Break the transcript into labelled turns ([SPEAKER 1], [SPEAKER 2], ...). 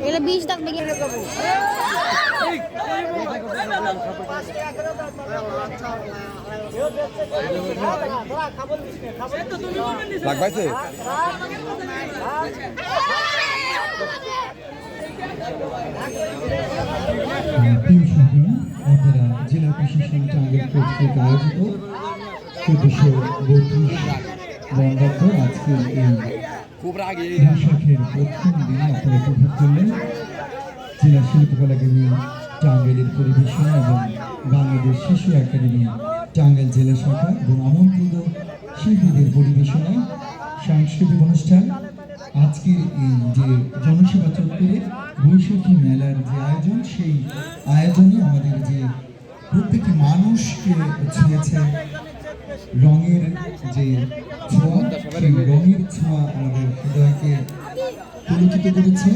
[SPEAKER 1] এগুলো বিশ টাকা ভেঙে
[SPEAKER 2] লাগবাইছে
[SPEAKER 3] জেলা প্রশাসন টাঙ্গের কর্তৃক আয়োজিত চোদ্দশো বত্রিশ বঙ্গাব্দ আজকে বৈশাখের প্রথম দিনে আপনারা উপভোগ করলেন জেলা শিল্পকলা একাডেমি, টাঙ্গাইলের পরিবেশনা এবং বাংলাদেশ শিশু একাডেমি, টাঙ্গাইল জেলা শাখা এবং আমন্ত্রিত শিল্পীদের পরিবেশনায় সাংস্কৃতিক অনুষ্ঠান আজকের এই যে জনসেবা চত্বরে বৈশাখী মেলার যে আয়োজন, সেই আয়োজনে আমাদের যে প্রত্যেকটি মানুষকে ছুঁয়েছে রঙের যে ছোঁয়া, সেই রঙের ছোঁয়া আমাদের হৃদয়কে পরিচিত করেছে